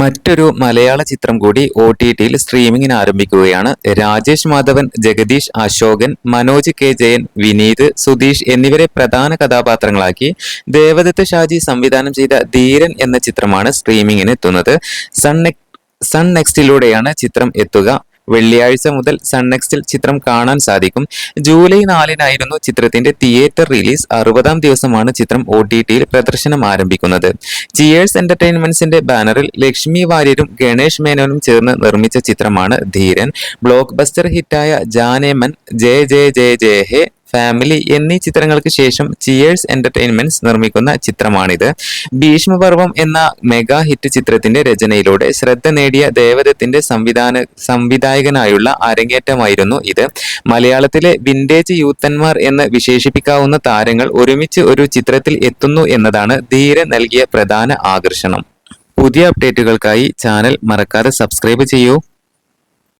മറ്റൊരു മലയാള ചിത്രം കൂടി ഒ ടി ടിയിൽ സ്ട്രീമിംഗിന് ആരംഭിക്കുകയാണ്. രാജേഷ് മാധവൻ ജഗദീഷ് അശോകൻ മനോജ് കെ ജയൻ വിനീത് സുധീഷ് എന്നിവരെ പ്രധാന കഥാപാത്രങ്ങളാക്കി ദേവദത്ത് ഷാജി സംവിധാനം ചെയ്ത ധീരൻ എന്ന ചിത്രമാണ് സ്ട്രീമിംഗിന് എത്തുന്നത്. സൺ സൺ നെക്സ്റ്റിലൂടെയാണ് ചിത്രം എത്തുക. വെള്ളിയാഴ്ച മുതൽ സൺനെക്സ്റ്റിൽ ചിത്രം കാണാൻ സാധിക്കും. ജൂലൈ നാലിനായിരുന്നു ചിത്രത്തിന്റെ തിയേറ്റർ റിലീസ്. അറുപതാം ദിവസമാണ് ചിത്രം ഒ ടി ടിയിൽ പ്രദർശനം ആരംഭിക്കുന്നത്. ചിയേഴ്സ് എന്റർടൈൻമെന്റ്സിന്റെ ബാനറിൽ ലക്ഷ്മി വാര്യരും ഗണേഷ് മേനോനും ചേർന്ന് നിർമ്മിച്ച ചിത്രമാണ് ധീരൻ. ബ്ലോക്ക് ബസ്റ്റർ ഹിറ്റായ ജാനേമൻ ജയ ജയ ജയ ജയ ഹേ ഫാമിലി എന്നീ ചിത്രങ്ങൾക്ക് ശേഷം ചിയേഴ്സ് എന്റർടൈൻമെന്റ്സ് നിർമ്മിക്കുന്ന ചിത്രമാണിത്. ഭീഷ്മപർവം എന്ന മെഗാ ഹിറ്റ് ചിത്രത്തിന്റെ രചനയിലൂടെ ശ്രദ്ധ നേടിയ ദേവദത്തിന്റെ സംവിധാന സംവിധായകനായുള്ള അരങ്ങേറ്റമായിരുന്നു ഇത്. മലയാളത്തിലെ വിന്റേജ് യൂത്തന്മാർ എന്ന് വിശേഷിപ്പിക്കാവുന്ന താരങ്ങൾ ഒരുമിച്ച് ഒരു ചിത്രത്തിൽ എത്തുന്നു എന്നതാണ് ധീര നൽകിയ പ്രധാന ആകർഷണം. പുതിയ അപ്ഡേറ്റുകൾക്കായി ചാനൽ മറക്കാതെ സബ്സ്ക്രൈബ് ചെയ്യൂ.